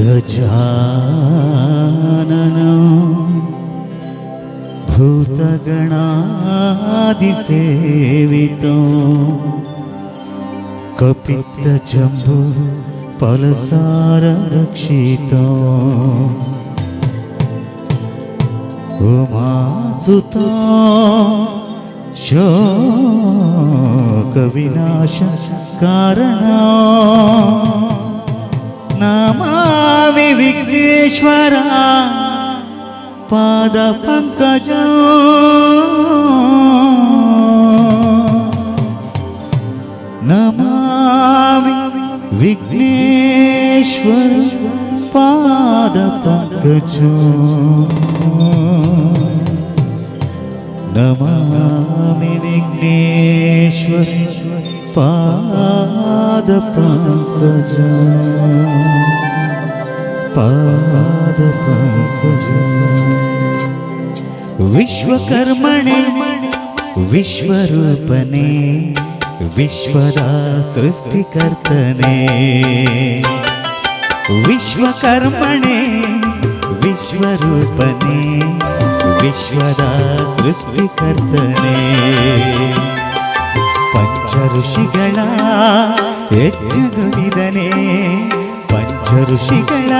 गजाननो भूतगणादिसेवितो कपित्तजम्बु फलसाररक्षितो उमासुतो నమామి విఘ్నేశ్వర పాద పంకజ. నమామి విఘ్నేశ్వర పాద పంకజ. నమామి విఘ్నేశ్వర. पाद पंकज पाद पंकज। विश्वकर्मणे विश्वरूपने विश्वदा सृष्टिकर्तने विश्वकर्मणे विश्वरूपने विश्वदा सृष्टिकर्तने ಪಂಚ ಋಷಿಗಳ ಯಜ್ಞಗೊಲಿದನೆ ಪಂಚ ಋಷಿಗಳ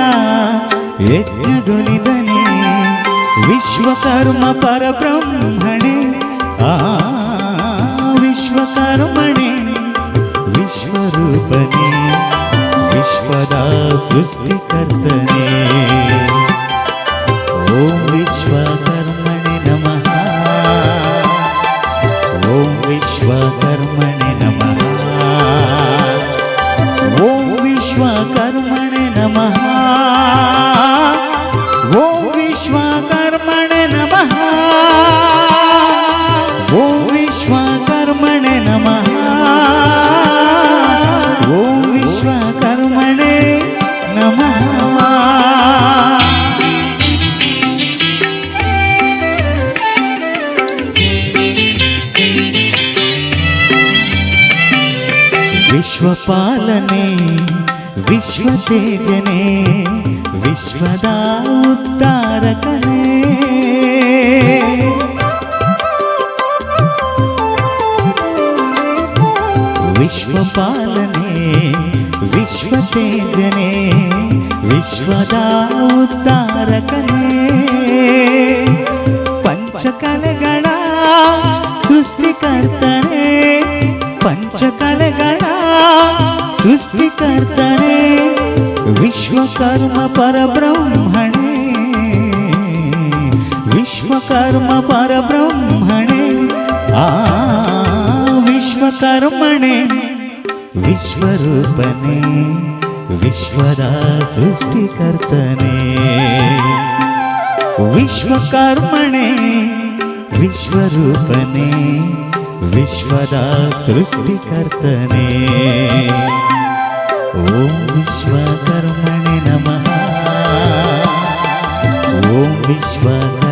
ಯಜ್ಞಗೊಲಿದನೆ ವಿಶ್ವಕರ್ಮ ಪರಬ್ರಹ್ಮಣೆ ಆ ವಿಶ್ವಕರ್ಮಣೆ ವಿಶ್ವರೂಪನೆ ವಿಶ್ವದ ಸೃಷ್ಟಿಕರ್ತನೆ ವಿಶ್ವಪಾಲನೆ ವಿಶ್ವತೇಜನೆ ವಿಶ್ವದ ಉದ್ಧಾರಕನೇ. ವಿಶ್ವಪಾಲನೆ ವಿಶ್ವತೇಜನೆ ವಿಶ್ವದ ಉದ್ಧಾರಕನೇ. ಪಂಚಕಲೆಗಳ ಸೃಷ್ಟಿಕರ್ತನೆ विकर्तरे विश्वकर्म पर परब्रह्मणे विश्वकर्म पर परब्रह्मणे आ, विश्वकर्मणे। विश्वरूपणे। विश्वदा सृष्टिकर्तने विश्वकर्मणे। विश्वरूपणे। विश्वदा सृष्टिकर्तने ఓం విశ్వకర్మణి నమ. ఓం విశ్వకర్మ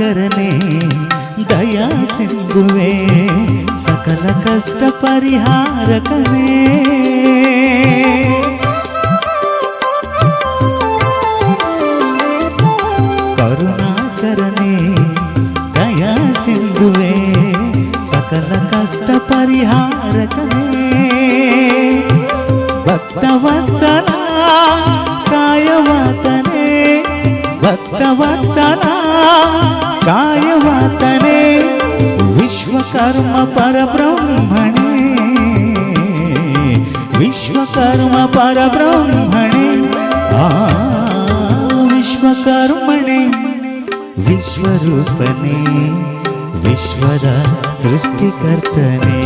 కరుణాకరనే దయా సింధువే సకల కష్ట పరిహారకనే కరుణాకరనే దయా సింధువే సకల కష్ట పరిహారకనే భక్తవత్సలా కాయవాత ಭಕ್ತವತ್ಸಲ ಕಾಯವಾತನೇ ವಿಶ್ವಕರ್ಮ ಪರಬ್ರಹ್ಮಣೆ. ವಿಶ್ವಕರ್ಮ ಪರಬ್ರಹ್ಮಣೆ ಆ ವಿಶ್ವಕರ್ಮಣೆ. ವಿಶ್ವರೂಪನೆ ವಿಶ್ವದ ಸೃಷ್ಟಿಕರ್ತನೆ.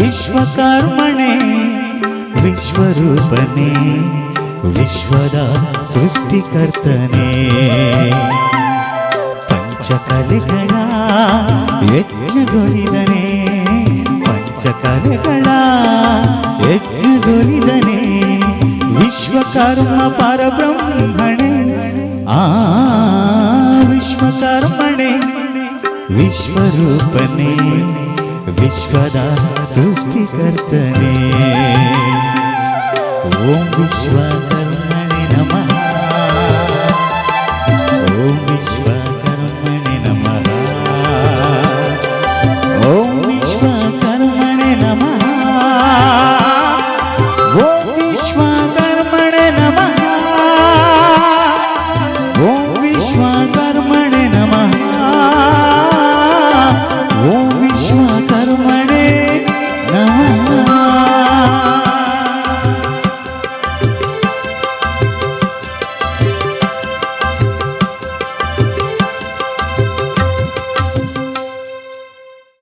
ವಿಶ್ವಕರ್ಮಣೆ ವಿಶ್ವರೂಪನೇ. ವಿಶ್ವದ ಸೃಷ್ಟಿಕರ್ತನೇ. ಪಂಚಕಲೆಗಳ ಯಜ್ಞಗೊಲಿದನೆ ಪಂಚಕಲೆಗಳ ಯಜ್ಞಗೊಲಿದನೆ ವಿಶ್ವಕರ್ಮ ಪರಬ್ರಹ್ಮಣೆ. ಆ ವಿಶ್ವಕರ್ಮಣೆ. ವಿಶ್ವರೂಪನೇ. ವಿಶ್ವದ ಸೃಷ್ಟಿಕರ್ತನೇ. ஓம் விஸ்வகர்மணி நம